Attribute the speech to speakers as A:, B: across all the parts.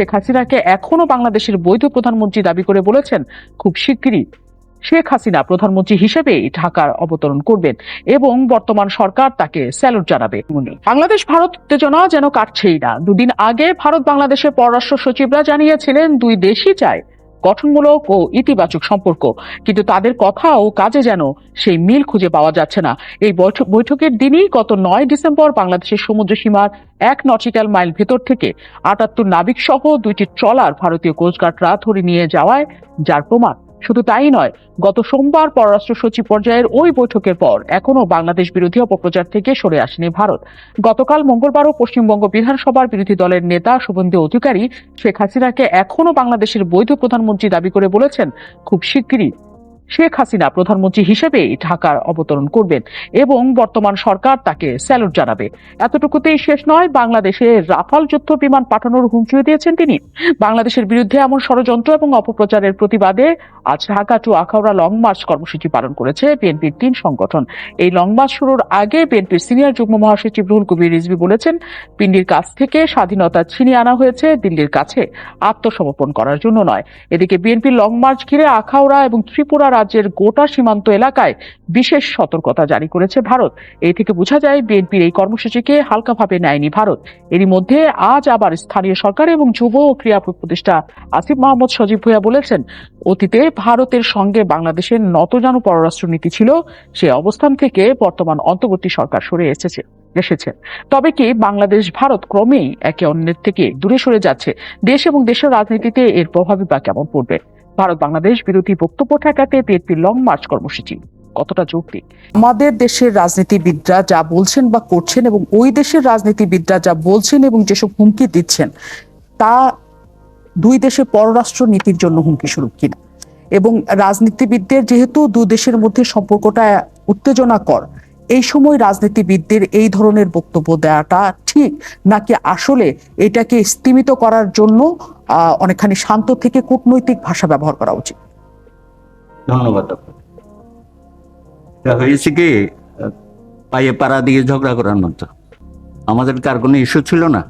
A: শেখ হাসিনাকে এখনও বাংলাদেশের বৈধ প্রধানমন্ত্রী দাবি করে বলেছেন খুব শিগগিরই শেখ হাসিনা প্রধানমন্ত্রী হিসেবে ঢাকার অবতরণ করবেন এবং বর্তমান সরকার তাকে স্যালুট জানাবে বাংলাদেশ ভারত উত্তেজনা যেন কাটছেই না দুদিন আগে ভারত বাংলাদেশের পররাষ্ট্র সচিবরা জানিয়েছিলেন দুই দেশই চায় গঠনমূলক ও ইতিবাচক সম্পর্ক কিন্তু তাদের কথা ও কাজে যেন সেই মিল খুঁজে পাওয়া যাচ্ছে না এই বৈঠকের দিনই গত নয় ডিসেম্বর বাংলাদেশের সমুদ্র সীমার এক নটিক্যাল মাইল ভেতর থেকে আটাত্তর নাবিক সহ দুইটি ট্রলার ভারতীয় কোস্টগার্ড রাত নিয়ে যাওয়ায় যার প্রমাণ শুধু তাই নয় গত সোমবার পররাষ্ট্র সচিব পর্যায়ের ওই বৈঠকের পর এখনও বাংলাদেশ বিরোধী অপপ্রচার থেকে সরে আসেনি ভারত গতকাল মঙ্গলবারও পশ্চিমবঙ্গ বিধানসভার বিরোধী দলের নেতা শুভেন্দু অধিকারী শেখ হাসিনাকে এখনও বাংলাদেশের বৈধ প্রধানমন্ত্রী দাবি করে বলেছেন খুব শিগগিরই শেখ হাসিনা প্রধানমন্ত্রী হিসেবে ঢাকার অবতরণ করবেন এবং বর্তমান সরকার তাকে স্যালুট জানাবে এতটুকুতেই শেষ নয় বাংলাদেশে রাফাল যুদ্ধ বিমান পাঠানোর হুমকিও দিয়েছেন তিনি বাংলাদেশের বিরুদ্ধে এমন ষড়যন্ত্র এবং অপপ্রচারের প্রতিবাদে আজ Dhaka to Akhaura long march কর্মসূচি পালন করেছে বিএনপির তিন সংগঠন এই লং মার্চ শুরুর আগে বিএনপির সিনিয়র যুগ্ম মহাসচিব রুহুল কবির রিজভী বলেছেন পিন্ডির কাছ থেকে স্বাধীনতা ছিনিয়ে আনা হয়েছে দিল্লির কাছে আত্মসমর্পণ করার জন্য নয় এদিকে বিএনপির লং মার্চ ঘিরে আখাউড়া এবং ত্রিপুরার রাজ্যের গোটা সীমান্ত এলাকায় বিশেষ সতর্কতা জারি করেছে ভারত এই থেকে বোঝা যায় বিএনপির এই কর্মসূচিকে হালকাভাবে নেয়নি ভারত এরই মধ্যে আজ আবার স্থানীয় সরকার এবং যুব ও ক্রিয়া প্রতিষ্ঠা আসিফ মাহমুদ সজীব ভুয়া বলেছেন অতীতে ভারতের সঙ্গে বাংলাদেশের নতজানু পররাষ্ট্রনীতি ছিল সে অবস্থান থেকে বর্তমান অন্তর্বর্তী সরকার সরে এসেছে এসেছে তবে কি বাংলাদেশ ভারত ক্রমেই একে অন্যের থেকে দূরে সরে যাচ্ছে দেশ এবং দেশের রাজনীতিতে এর প্রভাবই বা কেমন পড়বে ভারত বাংলাদেশ বিরোধী বক্তব্য ঠেকাতে বিএনপির লং মার্চ কর্মসূচি কতটা যৌক্তিক
B: আমাদের দেশের রাজনীতিবিদরা যা বলছেন বা করছেন এবং ওই দেশের রাজনীতিবিদরা যা বলছেন এবং যেসব হুমকি দিচ্ছেন তা দুই দেশের পররাষ্ট্র নীতির জন্য হুমকি স্বরূপ কিনা এবং রাজনীতিবিদদের যেহেতু দু দেশের মধ্যে সম্পর্কটা উত্তেজনাকর এই সময় রাজনীতিবিদদের এই ধরনের বক্তব্য দেওয়াটা ঠিক নাকি আসলে এটাকে স্তীমিত করার জন্য অনেকখানি শান্ত থেকে কূটনৈতিক ভাষা ব্যবহার করা উচিত
C: ধন্যবাদ হয়েছে কি পায়ে পাড়া দিয়ে ঝগড়া করার মতো আমাদের কার কোনো ইস্যু ছিল না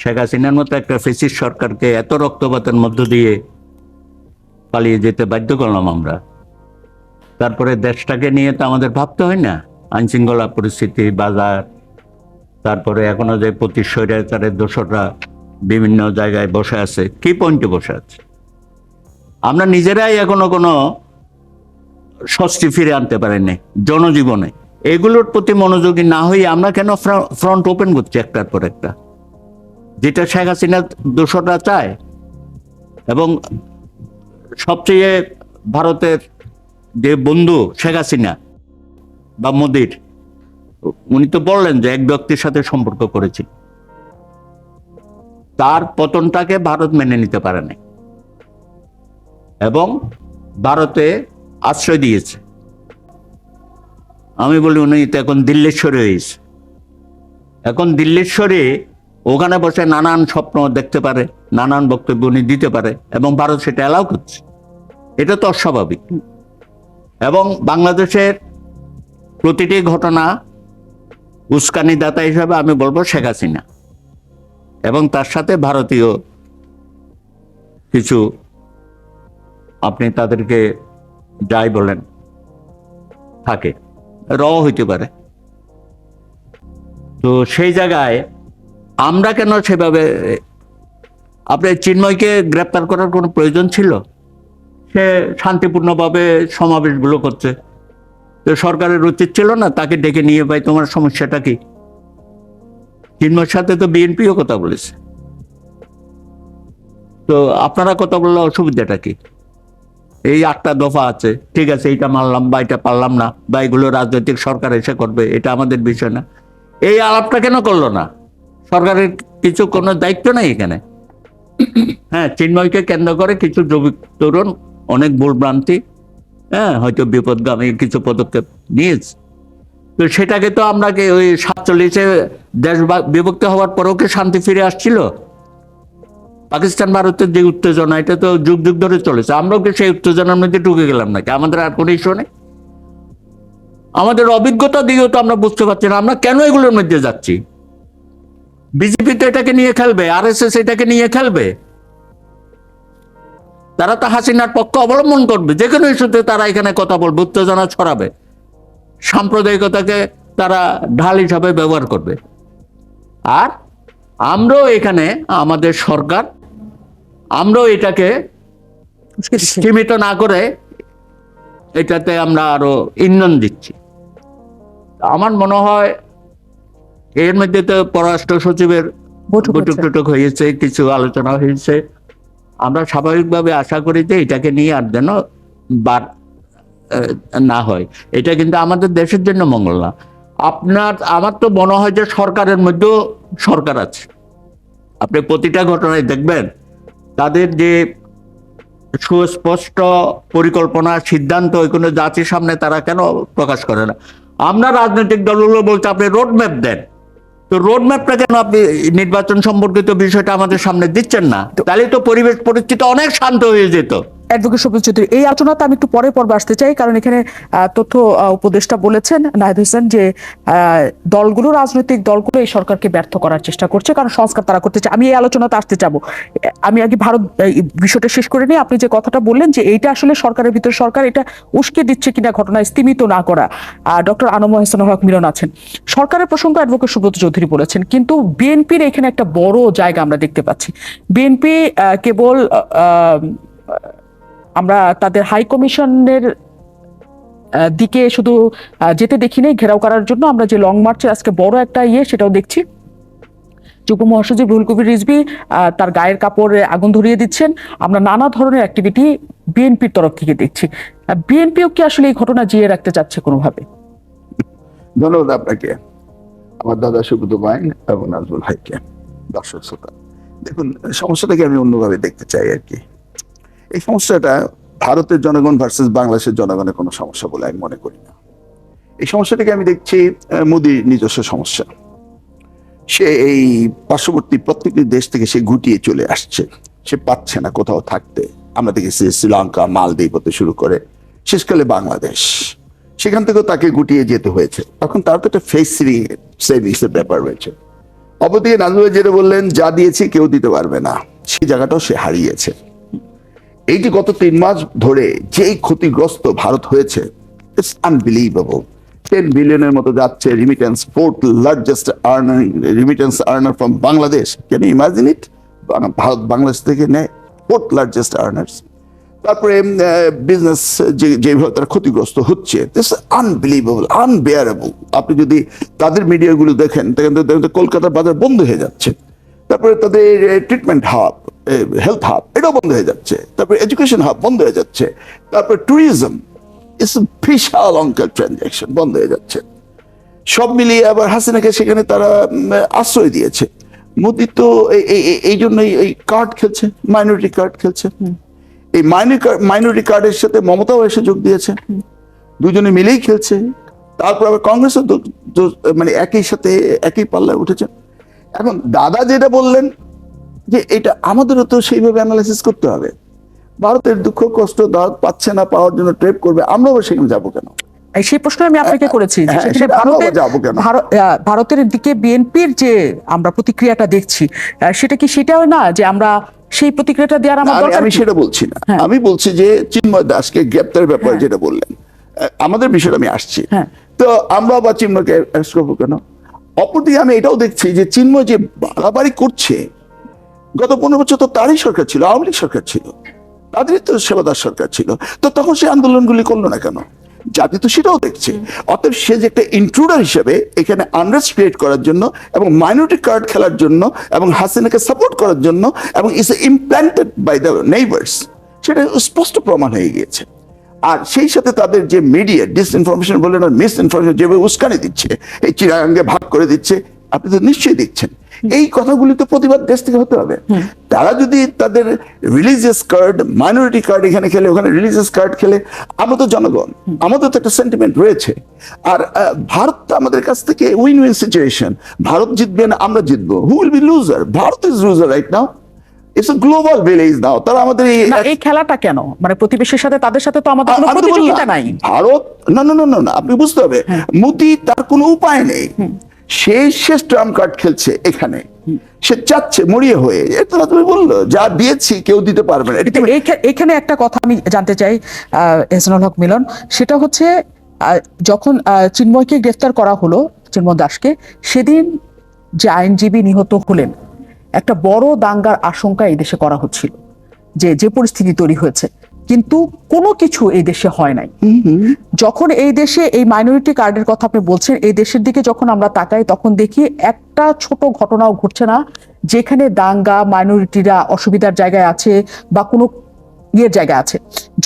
C: শেখ হাসিনার মতো একটা ফেসিস সরকারকে এত রক্তপাতের মধ্য দিয়ে পালিয়ে যেতে বাধ্য করলাম আমরা তারপরে দেশটাকে নিয়ে তো আমাদের ভাবতে হয় না আইনশৃঙ্খলা পরিস্থিতি বাজার তারপরে এখনো যে প্রতি তাদের দোষরা বিভিন্ন জায়গায় বসে আছে কি পয়েন্টে বসে আছে আমরা নিজেরাই এখনো কোনো স্বস্তি ফিরে আনতে পারেনি জনজীবনে এগুলোর প্রতি মনোযোগী না হয়ে আমরা কেন ফ্রন্ট ওপেন করছি একটার পর একটা যেটা শেখ হাসিনা দোষটা চায় এবং সবচেয়ে ভারতের বন্ধু শেখ হাসিনা বা মোদির উনি তো বললেন যে এক ব্যক্তির সাথে সম্পর্ক করেছি তার পতনটাকে ভারত মেনে নিতে পারে নাই এবং ভারতে আশ্রয় দিয়েছে আমি বলি উনি তো এখন দিল্লেশ্বরে হয়েছে এখন দিল্লেশ্বরে ওখানে বসে নানান স্বপ্ন দেখতে পারে নানান বক্তব্য উনি দিতে পারে এবং ভারত সেটা অ্যালাউ করছে এটা তো অস্বাভাবিক এবং বাংলাদেশের প্রতিটি ঘটনা উস্কানিদাতা হিসাবে আমি বলবো শেখ হাসিনা এবং তার সাথে ভারতীয় কিছু আপনি তাদেরকে যাই বলেন থাকে র হইতে পারে তো সেই জায়গায় আমরা কেন সেভাবে আপনি চিন্ময়কে গ্রেপ্তার করার কোনো প্রয়োজন ছিল সে শান্তিপূর্ণভাবে সমাবেশগুলো করছে তো সরকারের উচিত ছিল না তাকে ডেকে নিয়ে ভাই তোমার সমস্যাটা কি কিংবার সাথে তো বিএনপিও কথা বলেছে তো আপনারা কথা বললে অসুবিধাটা কি এই আটটা দফা আছে ঠিক আছে এইটা মানলাম বা এটা পারলাম না বা এগুলো রাজনৈতিক সরকার এসে করবে এটা আমাদের বিষয় না এই আলাপটা কেন করলো না সরকারের কিছু কোনো দায়িত্ব নাই এখানে হ্যাঁ চিন্ময়কে কেন্দ্র করে কিছু যুবক তরুণ অনেক ভুল ভ্রান্তি হ্যাঁ হয়তো বিপদগামী কিছু পদক্ষেপ নিয়েছে তো সেটাকে তো আমরা কি ওই সাতচল্লিশে দেশ বিভক্ত হওয়ার পরেও কি শান্তি ফিরে আসছিল পাকিস্তান ভারতের যে উত্তেজনা এটা তো যুগ যুগ ধরে চলেছে আমরাও কি সেই উত্তেজনার মধ্যে ঢুকে গেলাম নাকি আমাদের আর কোনো ইস্যু নেই আমাদের অভিজ্ঞতা দিয়েও তো আমরা বুঝতে পারছি না আমরা কেন এগুলোর মধ্যে যাচ্ছি বিজেপি তো এটাকে নিয়ে খেলবে আর এস এস এটাকে নিয়ে খেলবে তারা তো হাসিনার পক্ষ অবলম্বন করবে যে কোনো ইস্যুতে তারা এখানে কথা বলবে উত্তেজনা ছড়াবে সাম্প্রদায়িকতাকে তারা ঢাল হিসাবে ব্যবহার করবে আর আমরাও এখানে আমাদের সরকার আমরাও এটাকে সীমিত না করে এটাতে আমরা আরো ইন্ধন দিচ্ছি আমার মনে হয় এর মধ্যে তো পররাষ্ট্র সচিবের বৈঠক টুটুক হয়েছে কিছু আলোচনা হয়েছে আমরা স্বাভাবিকভাবে আশা করি যে এটাকে নিয়ে আর যেন বার না হয় এটা কিন্তু আমাদের দেশের জন্য মঙ্গল না আপনার আমার তো মনে হয় যে সরকারের মধ্যেও সরকার আছে আপনি প্রতিটা ঘটনায় দেখবেন তাদের যে সুস্পষ্ট পরিকল্পনা সিদ্ধান্ত ওই কোনো জাতির সামনে তারা কেন প্রকাশ করে না আমরা রাজনৈতিক দলগুলো বলতে আপনি রোডম্যাপ দেন তো রোডম্যাপটা কেন আপনি নির্বাচন সম্পর্কিত বিষয়টা আমাদের সামনে দিচ্ছেন না তাহলে তো পরিবেশ পরিস্থিতি অনেক শান্ত হয়ে যেত
D: অ্যাডভোকেট সবুজ চৌধুরী এই আলোচনাতে আমি একটু পরে পর্বে আসতে চাই কারণ এখানে তথ্য উপদেষ্টা বলেছেন নাহিদ হোসেন যে দলগুলো রাজনৈতিক দলগুলো এই সরকারকে ব্যর্থ করার চেষ্টা করছে কারণ সংস্কার তারা করতে চায় আমি এই আলোচনাতে আসতে যাব আমি আগে ভারত বিষয়টা শেষ করে নিই আপনি যে কথাটা বললেন যে এইটা আসলে সরকারের ভিতরে সরকার এটা উস্কে দিচ্ছে কিনা ঘটনা স্তীমিত না করা ডক্টর আনম হাসান হক মিলন আছেন সরকারের প্রসঙ্গ অ্যাডভোকেট সুব্রত চৌধুরী বলেছেন কিন্তু বিএনপির এখানে একটা বড় জায়গা আমরা দেখতে পাচ্ছি বিএনপি কেবল আমরা তাদের হাই কমিশনের দিকে শুধু যেতে দেখি নেই ঘেরাও করার জন্য আমরা যে লং মার্চের আজকে বড় একটা ইয়ে সেটাও দেখছি যুব মহাসচিব রুহুল কবির রিজবি তার গায়ের কাপড়ে আগুন ধরিয়ে দিচ্ছেন আমরা নানা ধরনের অ্যাক্টিভিটি বিএনপির তরফ থেকে দেখছি বিএনপিও কি আসলে এই ঘটনা জিয়ে রাখতে চাচ্ছে কোনোভাবে
C: ধন্যবাদ আপনাকে আমার দাদা সুব্রত ভাই এবং নাজবুল ভাইকে দর্শক শ্রোতা দেখুন সমস্যাটাকে আমি অন্যভাবে দেখতে চাই আর কি এই সমস্যাটা ভারতের জনগণ ভার্সেস বাংলাদেশের জনগণের কোনো সমস্যা বলে আমি মনে করি না এই সমস্যাটাকে আমি দেখছি মোদির নিজস্ব সমস্যা সে এই পার্শ্ববর্তী প্রত্যেকটি দেশ থেকে সে গুটিয়ে চলে আসছে সে পাচ্ছে না কোথাও থাকতে আমরা দেখেছি শ্রীলঙ্কা মালদ্বীপ হতে শুরু করে শেষকালে বাংলাদেশ সেখান থেকেও তাকে গুটিয়ে যেতে হয়েছে তখন তার তো একটা ফেসিলি সেভিংসের ব্যাপার রয়েছে অবদিকে নাজমুল যেটা বললেন যা দিয়েছি কেউ দিতে পারবে না সেই জায়গাটাও সে হারিয়েছে এই যে গত তিন মাস ধরে যেই ক্ষতিগ্রস্ত ভারত হয়েছে ইটস আনবিলিভেবল টেন বিলিয়নের মতো যাচ্ছে remittance fourth largest earner remittance earner from Bangladesh can imagine it Bharat Bangladesh থেকে নেয় ফোর্থ লার্জেস্ট আর্নার্স তারপরে বিজনেস যে যেভাবে তারা ক্ষতিগ্রস্ত হচ্ছে দিস আনবিলিভেবল আনবেয়ারেবল আপনি যদি তাদের মিডিয়াগুলো দেখেন দেখেন কলকাতার বাজার বন্ধ হয়ে যাচ্ছে তারপরে তাদের ট্রিটমেন্ট হাব হেলথ হাব এটাও বন্ধ হয়ে যাচ্ছে তারপরে এডুকেশন হাব বন্ধ হয়ে যাচ্ছে তারপর ট্যুরিজম ইটস বিশাল অঙ্কের ট্রানজ্যাকশন বন্ধ হয়ে যাচ্ছে সব মিলিয়ে আবার হাসিনাকে সেখানে তারা আশ্রয় দিয়েছে মোদি তো এই জন্যই এই কার্ড খেলছে মাইনরিটি কার্ড খেলছে এই মাইনরিটি কার্ডের সাথে মমতাও এসে যোগ দিয়েছে দুজনে মিলেই খেলছে তারপর আবার কংগ্রেসও মানে একই সাথে একই পাল্লায় উঠেছে এখন দাদা যেটা বললেন যে এটা আমাদেরও তো সেইভাবে অ্যানালাইসিস করতে হবে ভারতের দুঃখ কষ্ট দাঁত পাচ্ছে না পাওয়ার জন্য ট্রেপ করবে আমরাও সেখানে যাবো কেন
D: সেই প্রশ্ন আমি আপনাকে হ্যাঁ, করেছি হ্যাঁ, ভারতের দিকে বিএনপির যে আমরা প্রতিক্রিয়াটা দেখছি সেটা কি সেটাও না যে আমরা সেই প্রতিক্রিয়াটা দেওয়ার আমার দরকার আমি সেটা বলছি
C: না হ্যাঁ। আমি বলছি যে চিন্ময় দাসকে গ্রেপ্তারের ব্যাপারে যেটা বললেন আমাদের বিষয়টা আমি আসছি তো আমরা বা চিন্ময়কে কেন অপরদিকে আমি এটাও দেখছি যে চিন্ময় যে বাড়াবাড়ি করছে গত পনেরো বছর তো তারই সরকার ছিল আওয়ামী লীগ সরকার ছিল তাদেরই তো সেবাদার সরকার ছিল তো তখন সে আন্দোলনগুলি করলো না কেন জাতি তো সেটাও দেখছে অতএব সে যে একটা ইন্ট্রুডার হিসেবে এখানে আন্ডারস ক্রিয়েট করার জন্য এবং মাইনরিটি কার্ড খেলার জন্য এবং হাসিনাকে সাপোর্ট করার জন্য এবং is implanted by the neighbours সেটা স্পষ্ট প্রমাণ হয়ে গিয়েছে আর সেই সাথে তাদের যে মিডিয়া ডিসইনফরমেশন বলে না মিস ইনফরমেশন যেভাবে উস্কানি দিচ্ছে এই চিরাঙ্গে ভাগ করে দিচ্ছে আপনি তো নিশ্চয়ই দেখছেন এই কথাগুলি তো প্রতিবাদ দেশ থেকে হতে হবে তারা যদি তাদের রিলিজিয়াস কার্ড মাইনরিটি কার্ড এখানে খেলে ওখানে রিলিজিয়াস কার্ড খেলে আমরা তো জনগণ আমাদের তো একটা সেন্টিমেন্ট রয়েছে আর ভারত আমাদের কাছ থেকে উইন উইন সিচুয়েশন ভারত জিতবে না আমরা জিতব who will be loser Bharat is loser right now it's a global village now তারা আমাদের
D: এই খেলাটা কেন মানে প্রতিবেশীর সাথে তাদের সাথে তো আমাদের কোনো প্রতিযোগিতা নাই
C: ভারত না না না না আপনি বুঝতে হবে হ্যাঁ। মোদি তার কোনো উপায় নেই সেই শেষ ট্রাম কার্ড খেলছে এখানে সে চাচ্ছে মরিয়ে হয়ে এটা তুমি বললো যা দিয়েছি কেউ দিতে পারবে না
D: এখানে একটা কথা আমি জানতে চাই এহসানুল হক মিলন সেটা হচ্ছে যখন চিন্ময়কে গ্রেফতার করা হলো চিন্ময় দাসকে সেদিন যে আইনজীবী নিহত হলেন একটা বড় দাঙ্গার আশঙ্কা এই দেশে করা হচ্ছিল যে যে পরিস্থিতি তৈরি হয়েছে কিন্তু কোনো কিছু এই দেশে হয় নাই যখন এই দেশে এই মাইনরিটি কার্ডের কথা আপনি বলছেন এই দেশের দিকে যখন আমরা তাকাই তখন দেখি একটা ছোট ঘটনাও ঘটছে না যেখানে দাঙ্গা মাইনরিটিরা অসুবিধার জায়গায় আছে বা কোনো ইয়ের জায়গা আছে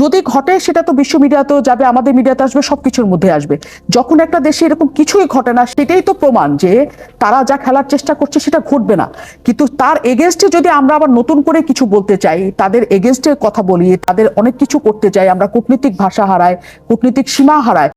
D: যদি ঘটে সেটা তো বিশ্ব মিডিয়াতেও যাবে আমাদের মিডিয়াতে আসবে সবকিছুর মধ্যে আসবে যখন একটা দেশে এরকম কিছুই ঘটে না সেটাই তো প্রমাণ যে তারা যা খেলার চেষ্টা করছে সেটা ঘটবে না কিন্তু তার এগেনস্টে যদি আমরা আবার নতুন করে কিছু বলতে চাই তাদের এগেনস্টে কথা বলি তাদের অনেক কিছু করতে চাই আমরা কূটনীতিক ভাষা হারায় কূটনীতিক সীমা হারায়